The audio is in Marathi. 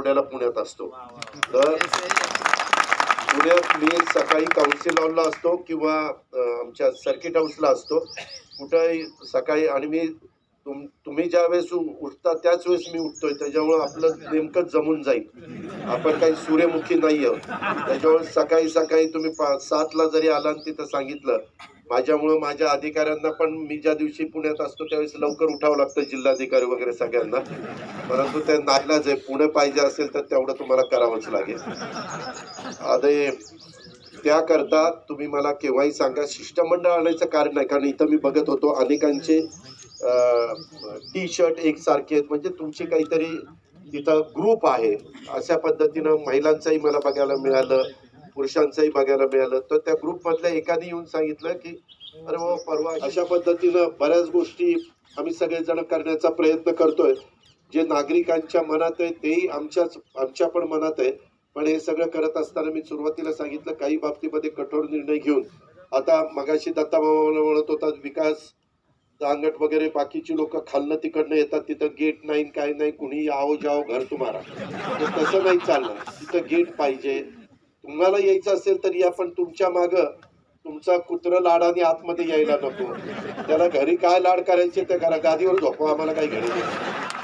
पुण्याला पुण्यात असतो. तर पुण्यात मी सकाळी काउन्सिल हॉलला असतो किंवा आमच्या सर्किट हाऊसला असतो. कुठंही सकाळी आणि मी तुम तुम्ही ज्या वेळेस उठता त्याच वेळेस मी उठतोय. त्याच्यामुळं आपलं नेमकं जमून जाईल. आपण काही सूर्यमुखी नाही आहोत त्याच्यामुळे सकाळी सकाळी तुम्ही पा सातला जरी आला आणि तिथं सांगितलं माझ्यामुळं माझ्या अधिकाऱ्यांना पण मी ज्या दिवशी पुण्यात असतो त्यावेळेस लवकर उठावं लागतं जिल्हाधिकारी वगैरे सगळ्यांना. परंतु ते नाईलाच आहे पुणे पाहिजे असेल तर तेवढं तुम्हाला करावंच लागेल. अरे त्याकरता तुम्ही मला केव्हाही सांगा शिष्टमंडळ आणायचं कारण नाही कारण इथं मी बघत होतो अनेकांचे टी शर्ट एकसारखे आहेत. म्हणजे तुमची काहीतरी तिथं ग्रुप आहे. अशा पद्धतीनं महिलांचंही मला बघायला मिळालं. पुरुषांचंही बघायला मिळालं. तर त्या ग्रुप मधल्या एकाने येऊन सांगितलं की अरे बाबा परवा अशा पद्धतीनं बऱ्याच गोष्टी आम्ही सगळेजण करण्याचा प्रयत्न करतोय. जे नागरिकांच्या मनात आहे तेही आमच्याच आमच्या पण मनात आहे. पण हे सगळं करत असताना मी सुरुवातीला सांगितलं काही बाबतीमध्ये कठोर निर्णय घेऊन. आता मगाशी दत्ता मामा म्हणत होता विकास दांगट वगैरे बाकीची लोक खालनं तिकडनं येतात तिथं गेट नाही काय नाही कुणी आओ जाओ घर तुम्हाला. तसं नाही चालणार. तिथं गेट पाहिजे. तुम्हाला यायचं असेल तर या पण तुमच्या माग तुमचा कुत्र लाडाने आतमध्ये यायला नको. त्याला घरी काय लाड करायचे त्या घरा गादीवर झोपवा आम्हाला काही घरी नाही.